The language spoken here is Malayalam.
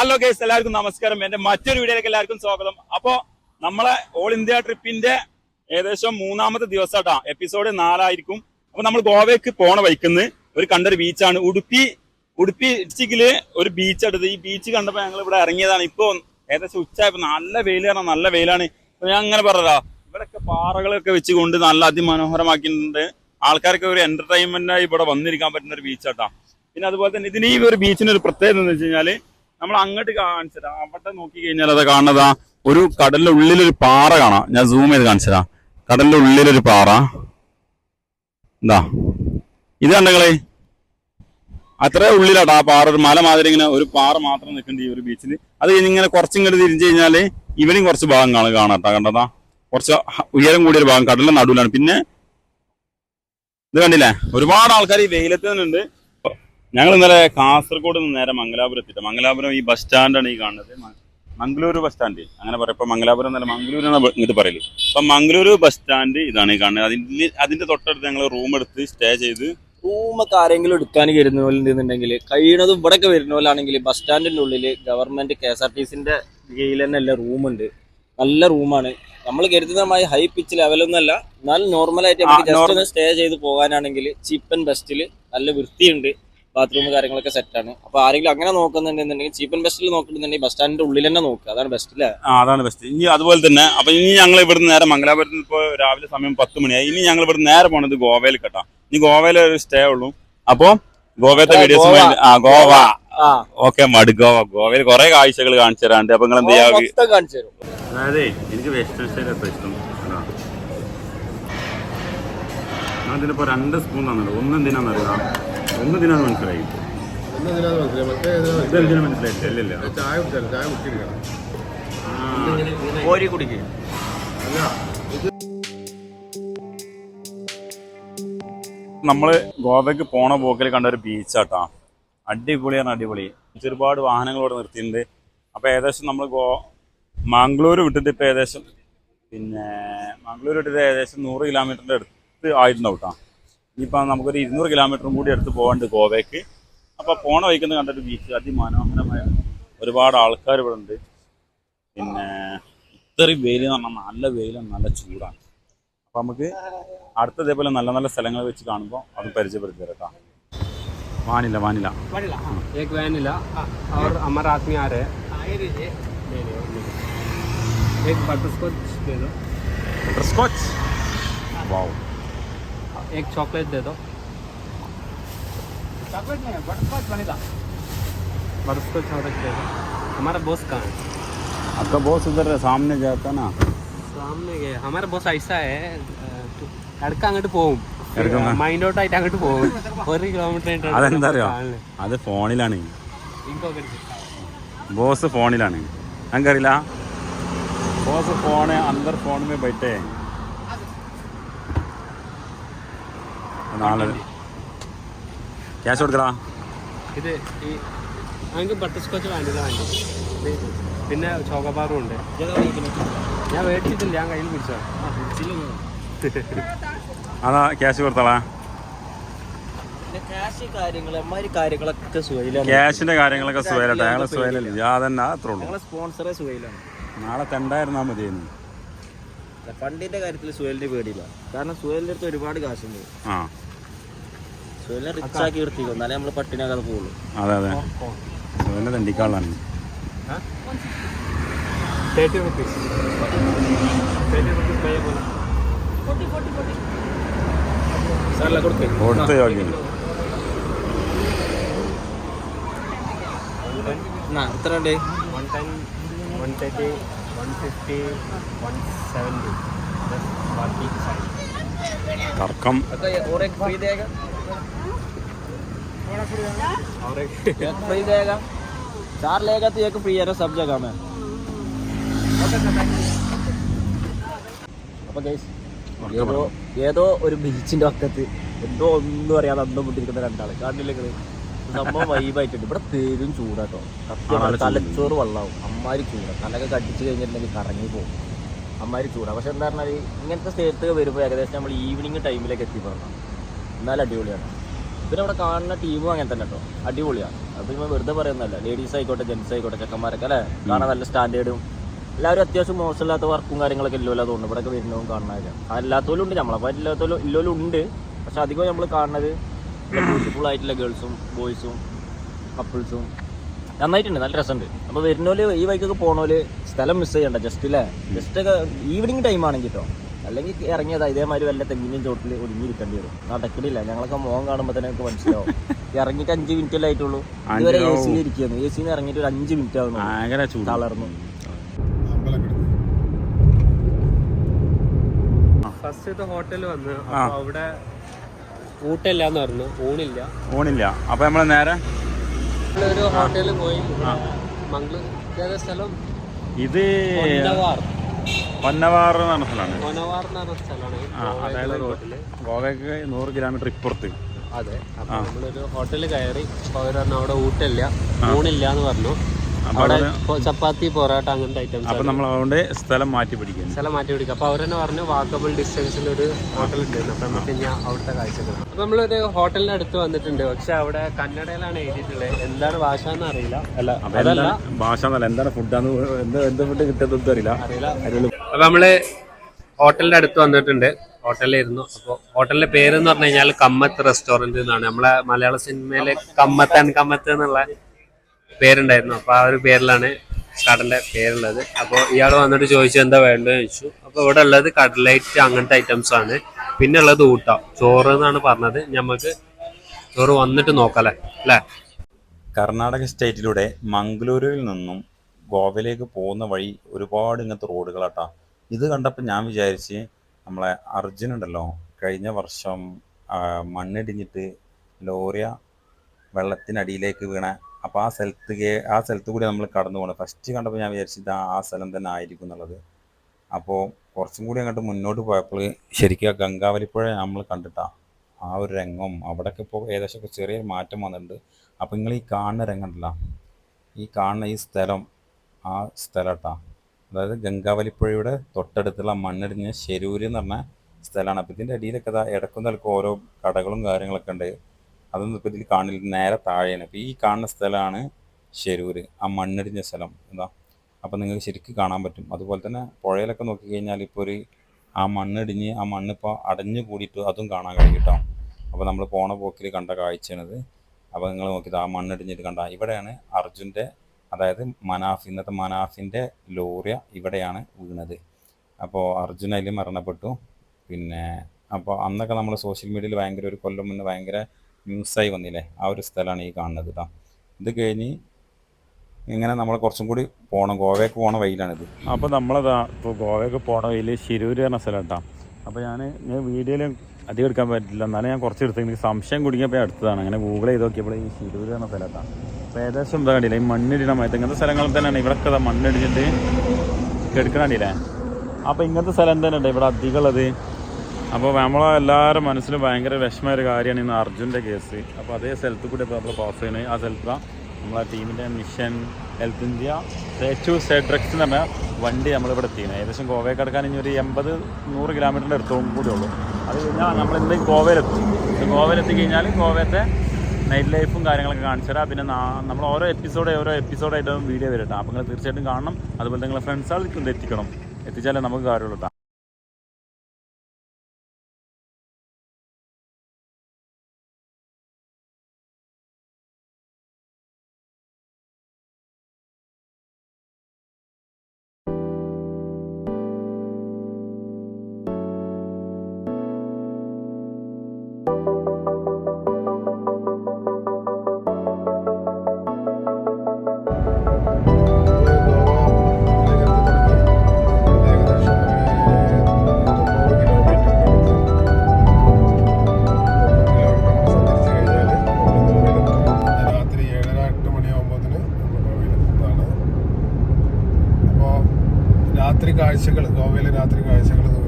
ഹലോ ഗേസ് എല്ലാവർക്കും നമസ്കാരം. എന്റെ മറ്റൊരു വീഡിയോയിലേക്ക് എല്ലാവർക്കും സ്വാഗതം. അപ്പോ നമ്മളെ ഓൾ ഇന്ത്യ ട്രിപ്പിന്റെ ഏകദേശം മൂന്നാമത്തെ ദിവസമാട്ടാ എപ്പിസോഡ് നാലായിരിക്കും. അപ്പൊ നമ്മൾ ഗോവയ്ക്ക് പോണ വൈക്കുന്ന ഒരു കണ്ടൊരു ബീച്ചാണ് ഉടുപ്പി ഉടുപ്പി ഡിസ്ട്രിക്റ്റിൽ ഒരു ബീച്ച് എടുത്ത് ഈ ബീച്ച് കണ്ടപ്പോ ഞങ്ങൾ ഇവിടെ ഇറങ്ങിയതാണ്. ഇപ്പൊ ഏകദേശം ഉച്ചയായപ്പോ നല്ല വെയിലാണ് നല്ല വെയിലാണ്. ഞാൻ അങ്ങനെ പറഞ്ഞതാ ഇവിടെയൊക്കെ പാറകളൊക്കെ വെച്ചുകൊണ്ട് നല്ല അതിമനോഹരമാക്കിയിട്ടുണ്ട്. ആൾക്കാർക്ക് ഒരു എന്റർടൈൻമെന്റായി ഇവിടെ വന്നിരിക്കാൻ പറ്റുന്ന ഒരു ബീച്ചാട്ടാ പിന്നെ അതുപോലെ തന്നെ ഇതിന് ഈ ഒരു ബീച്ചിന് ഒരു പ്രത്യേകത എന്ന് വെച്ച് കഴിഞ്ഞാൽ നമ്മൾ അങ്ങോട്ട് കാണിച്ചതാ. അവിടെ നോക്കി കഴിഞ്ഞാൽ അത് കാണുന്നതാ. ഒരു കടലിന്റെ ഉള്ളിലൊരു പാറ കാണാം. ഞാൻ സൂം ചെയ്ത് കാണിച്ചതാ. കടലിന്റെ ഉള്ളിലൊരു പാറ. എന്താ ഇത് കണ്ടങ്ങളെ അത്ര ഉള്ളിലാട്ടാ ആ പാറ. ഒരു മല മാതിരി ഇങ്ങനെ ഒരു പാറ മാത്രം നിൽക്കുന്നുണ്ട് ഈ ഒരു ബീച്ചിൽ അത് ഇങ്ങനെ കുറച്ചിങ്ങോട്ട് തിരിഞ്ഞു കഴിഞ്ഞാൽ ഇവനും കുറച്ച് ഭാഗം കാണാം. കാണാട്ടാ കണ്ടതാ. കുറച്ച് ഉയരം കൂടിയൊരു ഭാഗം. കടലിന്റെ നടുവിലാണ്. പിന്നെ ഇത് കണ്ടില്ലേ? ഒരുപാട് ആൾക്കാർ ഈ വെയിലത്ത് തന്നെ ഉണ്ട് ഞങ്ങൾ ഇന്നലെ കാസർഗോഡ് നിന്ന് നേരെ മംഗലാപുരം എത്തിയിട്ട് മംഗലാപുരം ഈ ബസ് സ്റ്റാൻഡാണ് ഈ കാണുന്നത്. മംഗളൂരു ബസ് സ്റ്റാൻഡ് അങ്ങനെ പറയാം. ഇപ്പം മംഗലാപുരം എന്നല്ല മംഗളൂരു എന്നാണ് ഇങ്ങോട്ട് പറയൽ. അപ്പൊ മംഗളൂരു ബസ് സ്റ്റാൻഡ് ഇതാണ് ഈ കാണുന്നത്. അതിന്റെ അതിന്റെ തൊട്ടടുത്ത് ഞങ്ങൾ റൂം എടുത്ത് സ്റ്റേ ചെയ്ത് റൂമൊക്കെ ആരെങ്കിലും എടുക്കാൻ ഉണ്ടെന്നുണ്ടെങ്കിൽ കഴിയണതും ഇവിടെയൊക്കെ വരുന്ന പോലാണെങ്കിൽ ബസ് സ്റ്റാൻഡിന്റെ ഉള്ളിൽ government K S R T സിന്റെ കീഴിൽ തന്നെ ഉള്ള റൂമുണ്ട് നല്ല റൂമാണ് നമ്മൾ കരുതുന്നതുമായി ഹൈ പിച്ച് ലെവലൊന്നുമല്ല എന്നാലും നോർമലായിട്ട് നമുക്ക് ജസ്റ്റ് ഒന്ന് സ്റ്റേ ചെയ്ത് പോകാനാണെങ്കിൽ ചീപ്പ് ആൻഡ് ബെസ്റ്റിൽ നല്ല വൃത്തിയുണ്ട്. ബാത്റൂം കാര്യങ്ങളൊക്കെ സെറ്റാണ് അപ്പൊ ആരെങ്കിലും അങ്ങനെ നോക്കുന്നുണ്ടെന്നുണ്ടെങ്കിൽ ചീപ്പ് ആൻഡ് ബെസ്റ്റിൽ നോക്കുന്നുണ്ടെങ്കിൽ ബസ് സ്റ്റാൻഡിന്റെ ഉള്ളിൽ തന്നെ നോക്കുക അതാണ് ബെസ്റ്റ് അല്ലേ ആ അതാണ് ബെസ്റ്റ് ഇനി അതുപോലെ തന്നെ അപ്പൊ ഇനി ഞങ്ങൾ ഇവിടുന്ന് നേരെ മംഗലാപുരത്ത് ഇപ്പോ ഇപ്പോൾ രാവിലെ സമയം പത്ത് മണിയായി ഇനി ഞങ്ങൾ ഇവിടെ നേരെ പോണത് ഗോവയിൽ കേട്ടാ. ഇനി ഗോവയിൽ ഒരു സ്റ്റേ ഉള്ളൂ. അപ്പോ ഗോവത്തെ വീഡിയോസ് ഗോവ. ആ ഗോവ. ആ. ഓക്കെ മട് ഗോവ. ഗോവയിൽ കുറെ കാഴ്ചകൾ കാണിച്ചു തരാണ്ട്. അപ്പൊ നിങ്ങൾ എന്ത് ചെയ്യാ അതിനിപ്പോ കാണിച്ചു തരും. അതായത് എനിക്ക് വെസ്റ്റേൺ സ്റ്റൈൽ എത്ര ഇഷ്ടം. അതാ. രണ്ട് സ്പൂൺ തന്നിട്ടുണ്ട്. ഒന്ന് എന്തിനാന്ന് അറിയാം ഒന്ന് എന്തിനാന്ന് മനസ്സിലായി മനസ്സിലായി. മറ്റേ ഇതിനാ ഇത് എന്തിനാ മനസ്സിലായിട്ടില്ല ഇല്ലില്ല. ചായ കുടിച്ചാലും ചായ കുടിച്ചിരിക്കണം. കോരി കുടിക്കുക അല്ല നമ്മൾ ഗോവയ്ക്ക് പോണ പോക്കിൽ കണ്ട ഒരു ബീച്ചാട്ടാ അടിപൊളിയാണ് അടിപൊളി ഒരുപാട് വാഹനങ്ങൾ ഇവിടെ നിർത്തിയിട്ടുണ്ട്. അപ്പൊ ഏകദേശം നമ്മൾ ഗോ മാംഗ്ലൂർ വിട്ടിട്ട് ഇപ്പൊ ഏകദേശം പിന്നെ മാംഗ്ലൂർ വിട്ടിട്ട് ഏകദേശം നൂറ് കിലോമീറ്ററിന്റെ അടുത്ത് ആയിട്ടുണ്ടാവും കേട്ടോ ഇനിയിപ്പോൾ നമുക്കൊരു ഇരുന്നൂറ് കിലോമീറ്ററും കൂടി അടുത്ത് പോകാണ്ട് ഗോവയ്ക്ക് അപ്പൊ പോണ വഴിക്കുന്ന കണ്ടൊരു ബീച്ച് അതിമനോഹരമായ ഒരുപാട് ആൾക്കാർ ഇവിടെ ഉണ്ട് പിന്നെ ഇത്രയും വെയിൽ എന്ന് പറഞ്ഞാൽ നല്ല വെയിലും നല്ല ചൂടാണ് അപ്പൊ നമുക്ക് അടുത്ത ഇതേപോലെ നല്ല നല്ല സ്ഥലങ്ങൾ വെച്ച് കാണുമ്പോൾ അത് പരിചയപ്പെടുത്തി തരാം വാനില വാനില वनीला एक वनीला और हमारा आदमी आ रहे हैं ले लीजिए एक बटर स्कॉच दे दो സ്കോച്ച് വാവ് एक चॉकलेट दे दो चॉकलेट नहीं butterscotch vanilla butterscotch और एक दे दो हमारा बॉस कहाँ है आपका बॉस उधर सामने जाता ना സാമനെ ഗേ ഹമാര ബോസ് ഐസാ ഹേ ഇടക്ക് അങ്ങോട്ട് പോവും ഇടയ്ക്ക് മൈൻഡ് ഔട്ട് ആയിട്ട് അങ്ങോട്ട് പോകും ഒരു കിലോമീറ്റർ അതെന്താ അറിയോ അത് ഫോണിലാണ് ബോസ് ഫോണിലാണ് ഞങ്ങൾക്കറിയില്ല ബോസ് ഫോണ് അന്തർ ഫോൺ മേ നാളെ. ക്യാഷ് കൊടുക്കടാ. ഇത് ഈ ഞങ്ങൾക്ക് ബട്ടർ സ്കോച്ച് വേണ്ടി പിന്നെ ചോക്കബാറും ഉണ്ട്. ഞാൻ മേടിച്ചിട്ടില്ല ഞാൻ കയ്യിൽ പിടിച്ചതാണ് അതാ ക്യാഷ് കൊടുത്തോളാ ക്യാഷിന്റെ കാര്യങ്ങളൊക്കെ സുഖയിലട്ടെ ഞങ്ങളെ സുഖയിലല്ല? അതന്നെ അത്രേ ഉള്ളൂ. സ്പോൺസറെ സുഖയിലാണ്. നാളെ തെണ്ടായിരുന്നാ മതിയായിരുന്നു ഫണ്ടിന്റെ കാര്യത്തിൽ സുഹേലിന്റെ പേടിയില്ല. കാരണം സുഹേലിന്റെ അടുത്ത് ഒരുപാട് കാശുണ്ട്. സോയിലിനെ റിച്ച് ആക്കി നിർത്തിക്കും നമ്മൾ പട്ടിനാകാതെ പോകുള്ളൂ അതെ അതെ സോയിലിനെ തണ്ടിക്കാളാണ്. തേർട്ടി റുപ്പീസ് തേർട്ടി റുപ്പീസ് പയ്യ പോലെ. ഫോർട്ടി ഫോർട്ടി ഫോർട്ടി സാറല്ല കൊടുക്കേ കൊടുത്ത യോഗ്യം എത്ര ഉണ്ട് one ten one thirty one fifty one seventy ബാക്കി തർക്കം. फ्री देगा और एक एक फ्री देगा चार लेगा तो एक फ्री है ना सब जगह में അപ്പൊ ഗൈസ് ഏതോ ഏതോ ഒരു ബീച്ചിന്റെ പക്കത്ത് എന്തോ ഒന്നും അറിയാതെ അന്തം പൊട്ടിരിക്കുന്ന രണ്ടാള് കാണില്ലേ നിങ്ങള്? സംഭവം വൈബായിട്ടുണ്ട് ഇവിടെ പേരും ചൂടാട്ടോ സത്യം ആ, നല്ല ചൂടുണ്ട്. തലച്ചോറ് വെള്ളാവും അമ്മാരി ചൂടാ തലൊക്കെ കടിച്ചു കഴിഞ്ഞിട്ടുണ്ടെങ്കിൽ കറങ്ങി പോകും അമ്മാരി ചൂടാ പക്ഷെ എന്താ പറഞ്ഞാൽ ഇങ്ങനത്തെ സ്റ്റേറ്റ് വരുമ്പോൾ ഏകദേശം നമ്മൾ ഈവനിങ് ടൈമിലേക്ക് എത്തിപ്പെടണം എന്നാലും അടിപൊളിയാണ്. പിന്നെ അവിടെ കാണുന്ന ടീമും അങ്ങനെ തന്നെ കേട്ടോ അടിപൊളിയാണ്. അത് നിങ്ങൾ വെറുതെ പറയുന്നതല്ല. ലേഡീസ് ആയിക്കോട്ടെ ജെൻസ് ആയിക്കോട്ടെ ചെക്കന്മാരൊക്കെ അല്ലേ? കാണാൻ നല്ല സ്റ്റാൻഡേർഡും എല്ലാവരും അത്യാവശ്യം മോശമില്ലാത്ത വർക്കും കാര്യങ്ങളൊക്കെ ഇല്ലല്ലോ അതുകൊണ്ട് ഇവിടെ വരുന്നതും കാണുന്നതൊക്കെ അല്ലാത്തവരും ഉണ്ട് നമ്മളെ. ഇല്ലാത്തവരും ഇല്ലോലും ഉണ്ട്. പക്ഷെ അധികം നമ്മൾ കാണുന്നത് ബ്യൂട്ടിഫുൾ ആയിട്ടുള്ള ഗേൾസും ബോയ്സും കപ്പിൾസും നന്നായിട്ടുണ്ട്. നല്ല രസമുണ്ട്. അപ്പോൾ വരുന്നോൽ ഈ വൈക്കൊക്കെ പോണോൽ സ്ഥലം മിസ് ചെയ്യണ്ട. ജസ്റ്റ് അല്ലേ ജസ്റ്റ് ഒക്കെ ഈവനിങ് ടൈം ആണെങ്കിൽ കേട്ടോ അല്ലെങ്കിൽ ഇറങ്ങിയതാ ഇതേമാതിരി വല്ല തെങ്ങിനും ചോട്ടിൽ ഒതുങ്ങിയിരിക്കേണ്ടി വരും. നടക്കണില്ല. ഞങ്ങളൊക്കെ മോഹം കാണുമ്പോൾ തന്നെ നമുക്ക് മനസ്സിലാവും. ഇറങ്ങിയിട്ട് അഞ്ച് മിനിറ്റ് അല്ലേ ആയിട്ടുള്ളൂ? ഇതുവരെ എ സിയിൽ ഇരിക്കുന്നു എ സിന്ന് ഇറങ്ങിയിട്ട് ഒരു അഞ്ച് മിനിറ്റ് ആവുന്നു. ചൂട്. തളർന്നു. ഇത് ഹോട്ടലിൽ വന്ന്. അപ്പൊ അവിടെ ഊട്ടില്ല എന്ന് പറഞ്ഞു. ഊണില്ല. ഊണില്ല. അപ്പൊ നമ്മൾ നേരെ? ഒരു ഹോട്ടലിൽ പോയി. മംഗളൂർ സ്ഥലം? ഇത് പൊന്നവാർ എന്ന് പറഞ്ഞ സ്ഥലമാണ്. പൊന്നവാർ എന്ന് പറഞ്ഞ സ്ഥലമാണ്. ആ അതായത് റോഡിൽ ഗോവയ്ക്ക് നൂറ് കിലോമീറ്റർ ഇപ്പുറത്ത്. അതെ അപ്പൊ നമ്മളൊരു ഹോട്ടലിൽ കയറി അപ്പൊ പറഞ്ഞു അവിടെ ഊട്ടില്ല ഊണില്ല എന്ന് പറഞ്ഞു. അവിടെ പൊ- ചപ്പാത്തി പൊറോട്ട അങ്ങനത്തെ ഐറ്റംസ് അപ്പൊ നമ്മൾ അതുകൊണ്ട് സ്ഥലം മാറ്റി പിടിക്കുന്നു സ്ഥലം മാറ്റി പിടിക്കുക അപ്പൊ അവരെന്നെ പറഞ്ഞു വാക്കബിൾ ഡിസ്റ്റൻസിൽ ഒരു ഹോട്ടൽ ഉണ്ടായിരുന്നു. അപ്പൊ നമുക്ക് ഇനി അവിടുത്തെ കാഴ്ചകൾ അപ്പൊ നമ്മളൊരു ഹോട്ടലിന്റെ അടുത്ത് വന്നിട്ടുണ്ട്. പക്ഷെ അവിടെ കന്നഡയിലാണ് എഴുതിയിട്ടുള്ളത്. എന്താണ് ഭാഷ എന്ന് അറിയില്ല. അല്ല ഭാഷ എന്നല്ല. എന്താണ് ഫുഡാന്ന് എന്ത് എന്ത് ഫുഡ് കിട്ടുന്നത് അറിയില്ല. അറിയില്ല അപ്പൊ നമ്മൾ ഹോട്ടലിന്റെ അടുത്ത് വന്നിട്ടുണ്ട്. ഹോട്ടലിലായിരുന്നു. അപ്പോൾ ഹോട്ടലിന്റെ പേര് എന്ന് പറഞ്ഞു കഴിഞ്ഞാൽ കമ്മത്ത് റെസ്റ്റോറന്റ് എന്നാണ്. നമ്മളെ മലയാള സിനിമയിലെ കമ്മത്ത് ആൻഡ് കമ്മത്ത് എന്നുള്ള പേരുണ്ടായിരുന്നു. അപ്പൊ ആ ഒരു പേരിലാണ് കടന്റെ പേരുള്ളത്. അപ്പോൾ ഇയാൾ വന്നിട്ട് ചോദിച്ചു എന്താ വേണ്ടത്? ചോദിച്ചു. അപ്പോൾ ഇവിടെ ഉള്ളത് കടലൈറ്റ് അങ്ങനത്തെ ഐറ്റംസ് ആണ്. പിന്നെ ഉള്ളത് ഊട്ട. ചോറ് എന്നാണ് പറഞ്ഞത്. നമുക്ക് ചോറ് വന്നിട്ട് നോക്കല്ലേ അല്ലേ? കർണാടക സ്റ്റേറ്റിലൂടെ മംഗളൂരുവിൽ നിന്നും ഗോവയിലേക്ക് പോകുന്ന വഴി ഒരുപാട് ഇങ്ങനത്തെ റോഡുകളാട്ടാ. ഇത് കണ്ടപ്പോൾ ഞാൻ വിചാരിച്ച് നമ്മളെ അർജുൻ ഉണ്ടല്ലോ കഴിഞ്ഞ വർഷം മണ്ണിടിഞ്ഞിട്ട് ലോറിയ വെള്ളത്തിനടിയിലേക്ക് വീണ അപ്പോൾ ആ സ്ഥലത്ത് ആ സ്ഥലത്ത് കൂടി നമ്മൾ കടന്നു പോകണം ഫസ്റ്റ് കണ്ടപ്പോൾ ഞാൻ വിചാരിച്ചത് ആ സ്ഥലം തന്നെ ആയിരിക്കും എന്നുള്ളത്. അപ്പോൾ കുറച്ചും കൂടി അങ്ങോട്ട് മുന്നോട്ട് പോയപ്പോൾ ശരിക്കും ആ ഗംഗാവലിപ്പുഴ നമ്മൾ കണ്ടിട്ടാ ആ ഒരു രംഗം. അവിടെയൊക്കെ ഇപ്പോൾ ഏകദേശം ചെറിയൊരു മാറ്റം വന്നിട്ടുണ്ട്. അപ്പോൾ നിങ്ങൾ ഈ കാണുന്ന രംഗം ഉണ്ടല്ലോ ഈ കാണുന്ന ഈ സ്ഥലം ആ സ്ഥലം കേട്ടോ അതായത് ഗംഗാവലിപ്പുഴയുടെ തൊട്ടടുത്തുള്ള മണ്ണിടിഞ്ഞ ശരൂര് എന്ന് പറഞ്ഞ സ്ഥലമാണ്. അപ്പോൾ ഇതിന്റെ അടിയിലൊക്കെ ഇതാ ഇടക്കും തലക്കും ഓരോ കടകളും കാര്യങ്ങളൊക്കെ ഉണ്ട്. അതൊന്നും ഇപ്പോൾ ഇതിൽ കാണില്ല നേരെ താഴെയാണ്. അപ്പോൾ ഈ കാണുന്ന സ്ഥലമാണ് ശരൂര് ആ മണ്ണിടിഞ്ഞ സ്ഥലം. എന്താ അപ്പോൾ നിങ്ങൾക്ക് ശരിക്കും കാണാൻ പറ്റും. അതുപോലെ തന്നെ പുഴയിലൊക്കെ നോക്കിക്കഴിഞ്ഞാൽ ഇപ്പോൾ ഒരു ആ മണ്ണിടിഞ്ഞ് ആ മണ്ണിപ്പോൾ അടഞ്ഞു കൂടിയിട്ട് അതും കാണാൻ കഴിയും അപ്പോൾ നമ്മൾ പോണ പോക്കിൽ കണ്ട കാഴ്ചയാണിത്. അപ്പോൾ നിങ്ങൾ നോക്കിയത് ആ മണ്ണിടിഞ്ഞിട്ട് കണ്ട. ഇവിടെയാണ് അർജുന്റെ അതായത് മനാഫ് ഇന്നത്തെ മനാഫിന്റെ ലോറിയ ഇവിടെയാണ് വീണത്. അപ്പോൾ അർജുന അതിൽ മരണപ്പെട്ടു. പിന്നെ അപ്പോൾ അന്നൊക്കെ നമ്മൾ സോഷ്യൽ മീഡിയയിൽ ഭയങ്കര ഒരു കൊല്ലം മുന്നേ ഭയങ്കര ന്യൂസായി വന്നില്ലേ? ആ ഒരു സ്ഥലമാണ് ഈ കാണുന്നത് കേട്ടോ ഇത് കഴിഞ്ഞ് ഇങ്ങനെ നമ്മൾ കുറച്ചും കൂടി പോകണം ഗോവയ്ക്ക് പോണ വഴിയിലാണിത് അപ്പോൾ നമ്മളതാ ഇപ്പോൾ ഗോവയ്ക്ക് പോണ വഴിയിൽ ശിരൂര് പറഞ്ഞ സ്ഥലം കേട്ടോ അപ്പോൾ ഞാൻ ഞാൻ വീഡിയോയിൽ അധികം എടുക്കാൻ പറ്റില്ല. എന്നാലും ഞാൻ കുറച്ച് എടുത്ത്. എനിക്ക് സംശയം കുടുങ്ങിയപ്പോൾ അടുത്തതാണ് അങ്ങനെ ഗൂഗിൾ ചെയ്ത് നോക്കിയപ്പോൾ ഈ ശിരൂര് എന്ന സ്ഥലത്താണ് അപ്പോൾ ഏകദേശം എന്താ കണ്ടില്ല? ഈ മണ്ണിടിന മയത്ത് ഇങ്ങനത്തെ സ്ഥലങ്ങളിൽ തന്നെയാണ്. ഇവിടൊക്കെ മണ്ണിടിച്ചിട്ട് കെടുക്കണ അപ്പോൾ ഇങ്ങനത്തെ സ്ഥലം തന്നെയുണ്ട് ഇവിടെ അധികം ഉള്ളത് അപ്പോൾ നമ്മളെ എല്ലാവരും മനസ്സിൽ ഭയങ്കര വിഷമമായ ഒരു കാര്യമാണ് ഇന്ന് അർജുന്റെ കേസ്. അപ്പോൾ അതേ സ്ഥലത്ത് കൂടി ഇപ്പോൾ നമ്മൾ പാസ് ചെയ്യുന്നത് ആ സ്ഥലത്താണ് നമ്മളെ ടീമിന്റെ മിഷൻ ഹെൽത്ത് ഇന്ത്യ സേച്ചു സെഡ്രക്സ് എന്ന് പറഞ്ഞ വണ്ടി നമ്മളിവിടെ എത്തിക്കുന്നത് ഏകദേശം ഗോവയ്ക്ക് കിടക്കാൻ ഇനി ഒരു എൺപത് നൂറ് കിലോമീറ്ററിന്റെ അടുത്തും കൂടി ഉള്ളൂ. അത് കഴിഞ്ഞാൽ നമ്മൾ ഇന്ന് ഗോവയിലെത്തും ഗോവയിലെത്തി കഴിഞ്ഞാൽ ഗോവയത്തെ നൈറ്റ് ലൈഫും കാര്യങ്ങളൊക്കെ കാണിച്ചു തരാം പിന്നെ നമ്മൾ ഓരോ എപ്പിസോഡ് ഓരോ എപ്പിസോഡായിട്ട് വീഡിയോ വരട്ടെ അപ്പോൾ നിങ്ങൾ തീർച്ചയായിട്ടും കാണണം. അതുപോലെ നിങ്ങളെ ഫ്രണ്ട്സുകൾക്ക് എത്തിക്കണം എത്തിച്ചാലേ നമുക്ക് കാര്യമുള്ളൂ കേട്ടോ. കാഴ്ചകൾ ഗോവയിലെ രാത്രി കാഴ്ചകൾ